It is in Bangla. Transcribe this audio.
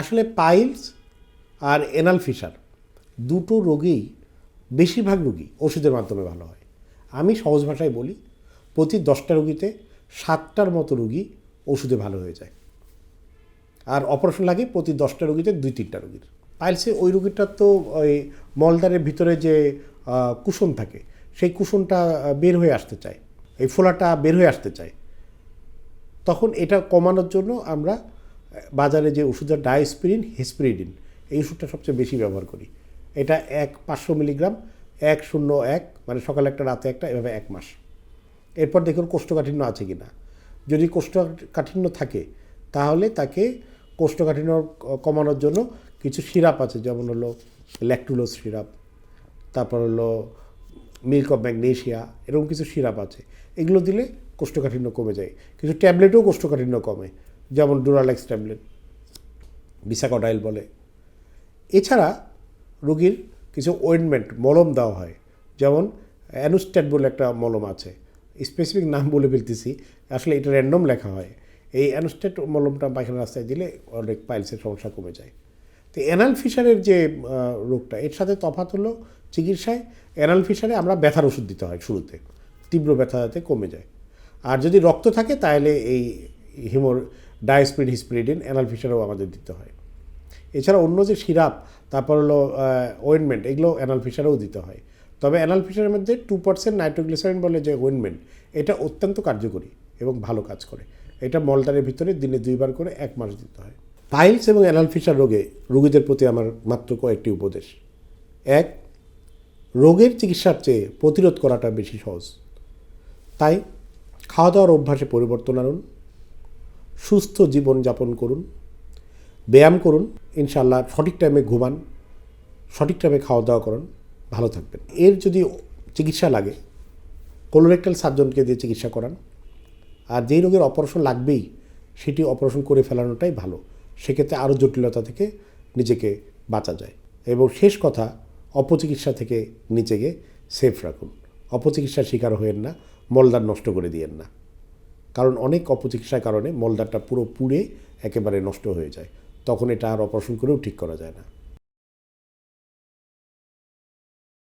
আসলে পাইলস আর এনাল ফিশার দুটো রোগেই বেশিরভাগ রোগী ওষুধের মাধ্যমে ভালো হয়। আমি সহজ ভাষায় বলি, প্রতি দশটা রোগীতে সাতটার মতো রোগী ওষুধে ভালো হয়ে যায়। আর অপারেশন লাগে প্রতি দশটা রোগীতে দুই তিনটা রোগীর। পাইলসে ওই রোগীটার তো ওই মলদারের ভিতরে যে কুশন থাকে, সেই কুশনটা বের হয়ে আসতে চায়। এই ফোলাটা বের হয়ে আসতে চায়। তখন এটা কমানোর জন্য আমরা বাজারে যে ওষুধের ডায়োস্পিরিন হেসপিরিডিন, এই ওষুধটা সবচেয়ে বেশি ব্যবহার করি। এটা এক পাঁচশো মিলিগ্রাম, এক শূন্য এক মানে সকালে একটা, রাতে একটা, এভাবে এক মাস। এরপর দেখুন কোষ্ঠকাঠিন্য আছে কি না যদি কোষ্ঠকাঠিন্য থাকে, তাহলে তাকে কোষ্ঠকাঠিন্য কমানোর জন্য কিছু সিরাপ আছে, যেমন হলো ল্যাকটুলোজ সিরাপ, তারপর হলো মিল্ক অফ ম্যাগনেশিয়া, এরকম কিছু সিরাপ আছে। এগুলো দিলে কোষ্ঠকাঠিন্য কমে যায়। কিছু ট্যাবলেটও কোষ্ঠকাঠিন্য কমে। যেমন ডুরালেক্স ট্যাবলেট, বিসাকডাইল বলে। এছাড়া রোগীর কিছু ওয়েন্টমেন্ট মলম দেওয়া হয়। যেমন অ্যানুস্ট্যাট বলে একটা মলম আছে। স্পেসিফিক নাম বলে ফেলতেছি, আসলে এটা র্যান্ডম লেখা হয়। এই অ্যানুস্ট্যাট মলমটা পায়খানা রাস্তায় দিলে অনেক পাইলসের সমস্যা কমে যায়। তো অ্যানাল ফিশারের যে রোগটা, এর সাথে তফাৎ হলো চিকিৎসায় অ্যানাল ফিশারে আমরা ব্যথার ওষুধ দিতে হয় শুরুতে। তীব্র ব্যথা যাতে কমে যায়। আর যদি রক্ত থাকে তাহলে এই হিমোর ডায়াসপিড হিসপিরিডিন অ্যানাল ফিশারেও আমাদের দিতে হয়। এছাড়া অন্য যে সিরাপ, তারপর হলো ওয়েনমেন্ট এগুলো অ্যানালফিশারেও দিতে হয়। তবে অ্যানাল ফিশারের মধ্যে টু পার্সেন্ট নাইট্রোগ্লিসারিন বলে যে ওয়েনমেন্ট এটা অত্যন্ত কার্যকরী এবং ভালো কাজ করে। এটা মলদারের ভিতরে দিনে দুইবার করে এক মাস দিতে হয়। পাইলস এবং অ্যানাল ফিশার রোগে, রোগীদের প্রতি আমার মাত্র কয়েকটি উপদেশ। এক, রোগের চিকিৎসার চেয়ে প্রতিরোধ করাটা বেশি সহজ। তাই খাওয়া দাওয়ার অভ্যাসে পরিবর্তন আনুন। সুস্থ জীবনযাপন করুন, ব্যায়াম করুন ইনশাল্লাহ সঠিক টাইমে ঘুমান, সঠিক টাইমে খাওয়া দাওয়া করুন, ভালো থাকবেন। এর যদি চিকিৎসা লাগে কোলোরেক্টাল সার্জনকে দিয়ে চিকিৎসা করান। আর যেই রোগের অপারেশন লাগবেই, সেটি অপারেশন করে ফেলানোটাই ভালো। সেক্ষেত্রে আরও জটিলতা থেকে নিজেকে বাঁচা যায়। এবং শেষ কথা, অপচিকিৎসা থেকে নিজেকে সেফ রাখুন। অপচিকিৎসার শিকার হয়েন না মলদার নষ্ট করে দিয়েন না। কারণ অনেক অপচিকিৎসার কারণে মলদারটা পুরো পুড়ে একেবারে নষ্ট হয়ে যায়। তখন এটা আর অপারেশন করেও ঠিক করা যায় না।